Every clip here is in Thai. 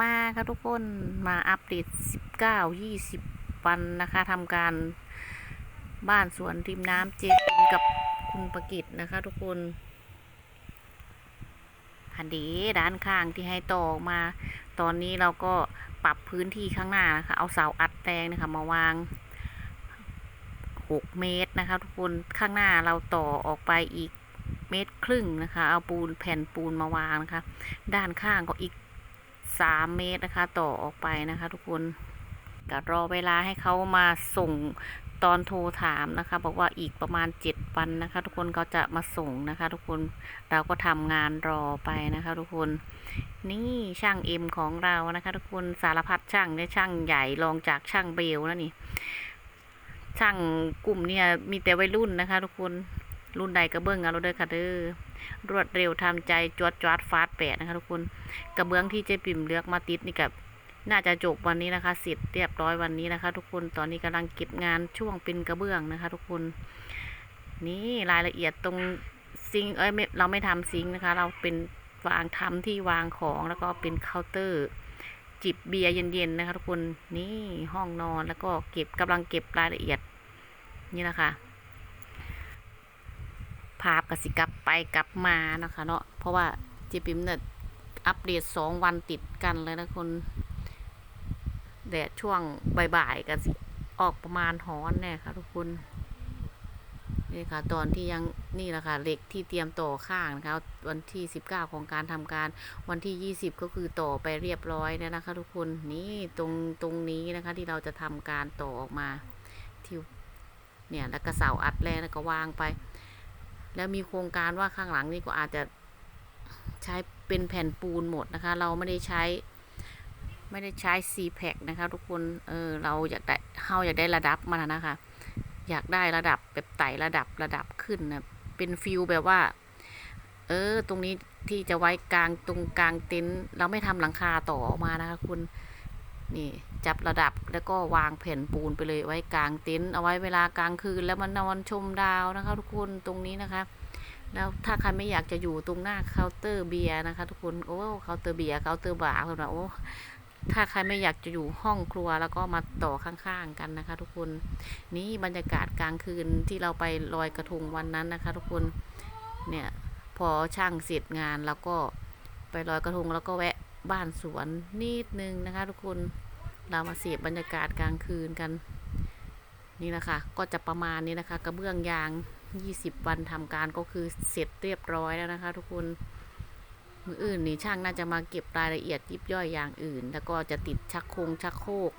มาค่ะทุกคนมาอัปเดต 19 20 วันนะคะทำการบ้านสวนริมน้ำเจปินกับคุณประกิตนะคะ ทุกคนหันดีด้านข้างที่ให้ต่อมา ตอนนี้เราก็ปรับพื้นที่ข้างหน้านะคะ เอาเสาอัดแรงนะคะมาวาง 6 เมตรนะคะ ทุกคนข้างหน้าเราต่อออกไปอีกเมตรครึ่งนะคะ เอาปูนแผ่นปูนมาวางนะคะ ด้านข้างก็อีก สามเมตรนะคะ ต่อออกไปนะคะ ทุกคนก็รอเวลาให้เขามาส่งตอนโทรถามนะคะ บอกว่าอีกประมาณเจ็ดวันนะคะ ทุกคนเขาจะมาส่งนะคะ ทุกคนเราก็ทำงานรอไปนะคะ ทุกคน นี่ช่างเอ็มของเรานะคะ ทุกคนสารพัดช่างได้ช่างใหญ่รองจากช่างเบลแล้วนี่ช่างกลุ่มเนี่ยมีแต่วัยรุ่นนะคะ ทุกคน รุ่นใดก็เบิ้งเอาเราเด้อค่ะเด้อรวดเร็วทำใจจวดจวดฟาดแปดนะคะทุกคนกระเบื้องที่เจ๊ปิ่มเลือกมาติดนี่กับน่าจะจบวันนี้นะคะเสร็จเรียบร้อยวันนี้นะคะ ทุกคนตอนนี้กำลังเก็บงานช่วงเป็นกระเบื้องนะคะ ทุกคนนี่รายละเอียดตรงซิงเอ้ยเราไม่ทำซิงนะคะ เราเป็นวางทำที่วางของแล้วก็เป็นเคาน์เตอร์จิบเบียร์เย็นๆนะคะทุกคนนี่ห้องนอนแล้วก็เก็บกำลังเก็บรายละเอียดนี่นะคะ ภาพกสิกลับไปกลับมานะคะเนาะเพราะว่าเจปิมเนี่ยอัปเดตสองวันติดกันเลยนะคนแดดช่วงบ่ายๆกันสิออกประมาณฮ้อนแน่ค่ะทุกคนนี่ค่ะตอนที่ยังนี่แหละค่ะเหล็กที่เตรียมต่อข้างนะคะวันที่สิบเก้าของการทำการวันที่ยี่สิบก็คือต่อไปเรียบร้อยแล้วนะคะ ทุกคนนี่ตรงตรงนี้นะคะที่เราจะทำการต่อออกมาที่เนี่ยแล้วก็เสาอัดแรงแล้วก็วางไป แล้วมีโครงการว่าข้างหลังนี่ก็อาจจะใช้เป็นแผ่นปูนหมดนะคะ เราไม่ได้ใช้ ไม่ได้ใช้ซีแพคนะคะ ทุกคนเออเราอยากได้เฮาอยากได้ระดับมันนะคะ อยากได้ระดับแบบไต่ระดับระดับขึ้นนะเป็นฟิลแบบว่า เออ ตรงนี้ที่จะไว้กลางตรงกลางเต็นท์เราไม่ทำหลังคาต่อออกมานะคะ คุณนี่ จับระดับแล้วก็วางแผ่นปูนไปเลยไว้กลางเต็นท์เอาไว้เวลากลางคืน แล้วมันนอนชมดาวนะคะ ทุกคนตรงนี้นะคะ แล้วถ้าใครไม่อยากจะอยู่ตรงหน้าเคาน์เตอร์เบียร์นะคะ ทุกคนโอ้เคาน์เตอร์เบียร์เคาน์เตอร์บาร์คนละโอ้ถ้าใครไม่อยากจะอยู่ห้องครัวแล้วก็มาต่อข้างๆกันนะคะ ทุกคนนี่บรรยากาศกลางคืนที่เราไปลอยกระทงวันนั้นนะคะ ทุกคนเนี่ยพอช่างเสร็จงานแล้วก็ไปลอยกระทงแล้วก็แวะบ้านสวนนิดนึงนะคะ ทุกคน เรามาเสพบรรยากาศกลางคืนกัน นี่นะคะ ก็จะประมาณนี้นะคะ กระเบื้องยาง 20 วันทำการก็คือเสร็จเรียบร้อยแล้วนะคะ ทุกคนมืออื่นนี่ช่างน่าจะมาเก็บรายละเอียดยิบย่อยอย่างอื่น แล้วก็จะติดชักโครงชักโครก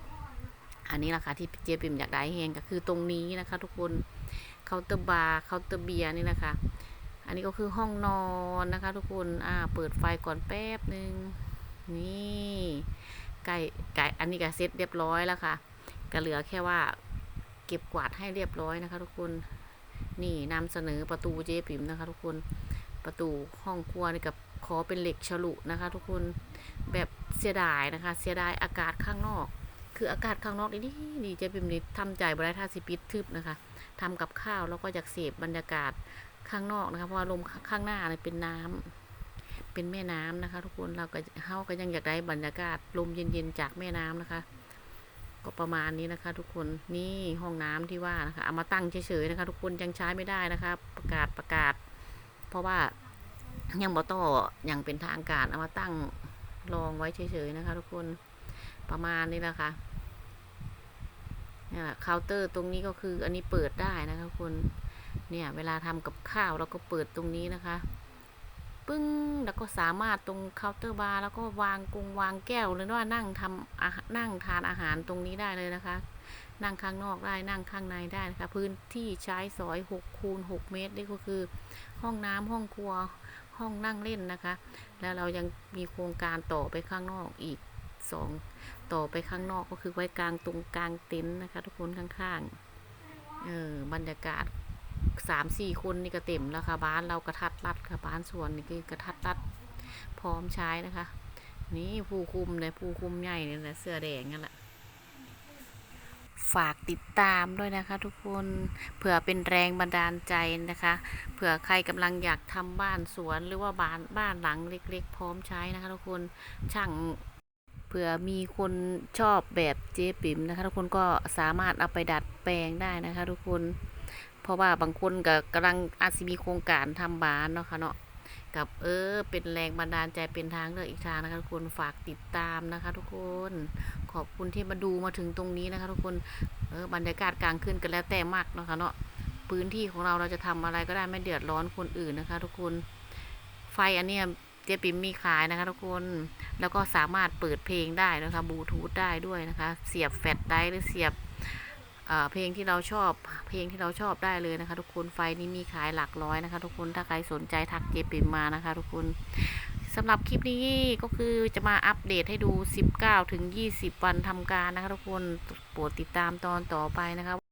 อันนี้แหละค่ะที่เจปิมอยากได้แฮงก็คือตรงนี้นะคะ ทุกคนเคาน์เตอร์บาร์เคาน์เตอร์เบียร์นี่นะคะ อันนี้ก็คือห้องนอนนะคะ ทุกคนอ่าเปิดไฟก่อนแป๊บหนึ่งนี่ ใกล้ใกล้อันนี้ก็เสร็จเรียบร้อยแล้วค่ะก็เหลือแค่ว่าเก็บกวาดให้เรียบร้อยนะคะ ทุกคนนี่นำเสนอประตูเจ๊ปิ๋มนะคะ ทุกคนประตูห้องครัวนี่กับขอเป็นเหล็กฉลุนะคะ ทุกคนแบบเสียดายนะคะ เสียดายอากาศข้างนอก คืออากาศข้างนอกนี่นี่เจ๊ปิ๋มนี่ทำใจบริท่าสิปิดทึบนะคะทำกับข้าวแล้วก็อยากเสพบรรยากาศข้างนอกนะคะเพราะลมข้างหน้าเนี่ยเป็นน้ำ เป็นแม่น้ำนะคะ ทุกคนเราก็เฮาก็ยังอยากได้บรรยากาศลมเย็นๆจากแม่น้ำนะคะ ก็ประมาณนี้นะคะ ทุกคนนี่ห้องน้ำที่ว่านะคะเอามาตั้งเฉยๆนะคะ ทุกคนยังใช้ไม่ได้นะคะ ประกาศประกาศ เพราะว่ายังบอต่อย่างเป็นทางการเอามาตั้งรองไว้เฉยๆนะคะ ทุกคนประมาณนี้แหละค่ะเนี่ยเคาน์เตอร์ตรงนี้ก็คืออันนี้เปิดได้นะคะ ทุกคนเนี่ย เวลาทำกับข้าวเราก็เปิดตรงนี้นะคะ ปึ้งแล้วก็สามารถตรงเคาน์เตอร์บาร์แล้วก็วางกงวางแก้วหรือว่านั่งทำนั่งทานอาหารตรงนี้ได้เลยนะคะ นั่งข้างนอกได้นั่งข้างในได้นะคะพื้นที่ใช้สอย6คูณ6เมตรนี่ก็คือ ห้องน้ำห้องครัวห้องนั่งเล่นนะคะ แล้วเรายังมีโครงการต่อไปข้างนอกอีกสองต่อไปข้างนอกก็คือไว้กลางตรงกลางเต็นท์นะคะ ทุกคนข้างๆเออบรรยากาศ สามสี่คนนี่ก็เต็มแล้วค่ะบ้านเรากระทัดรัดค่ะบ้านสวนนี่คือกระทัดรัดพร้อมใช้นะคะ นี่ผู้คุมเนี่ยผู้คุมใหญ่เนี่ยนะเสื้อแดงนั่นแหละฝากติดตามด้วยนะคะทุกคนเผื่อเป็นแรงบันดาลใจนะคะเผื่อใครกำลังอยากทำบ้านสวนหรือว่าบ้านบ้านหลังเล็ก ๆ พร้อมใช้นะคะทุกคนช่างเผื่อมีคนชอบแบบเจ๊ปิ๋มนะคะทุกคนก็สามารถเอาไปดัดแปลงได้นะคะทุกคน เพราะว่าบางคนก็กำลังอาจจะมีโครงการทำบ้านเนาะค่ะเนาะกับเออ เป็นแรงบันดาลใจเป็นทางเลือกอีกทางนะคะทุกคนฝากติดตามนะคะ ทุกคนขอบคุณที่มาดูมาถึงตรงนี้นะคะ ทุกคนเออบรรยากาศกลางคืนกันแล้วแต่มากเนาะค่ะเนาะพื้นที่ของเราเราจะทำอะไรก็ได้ไม่เดือดร้อนคนอื่นนะคะ ทุกคนไฟอันเนี้ยเจ๊ปิมมีขายนะคะ ทุกคนแล้วก็สามารถเปิดเพลงได้นะคะบลูทูธได้ด้วยนะคะ เสียบแฟลชไดร์หรือเสียบ เพลงที่เราชอบ เพลงที่เราชอบได้เลยนะคะ ทุกคนไฟนี้มีขายหลักร้อยนะคะ ทุกคนถ้าใครสนใจทักเจปิมมานะคะ ทุกคนสำหรับคลิปนี้ก็คือจะมาอัปเดตให้ดู 19 ถึง 20 วันทำการนะคะ ทุกคนโปรดติดตามตอนต่อไปนะคะ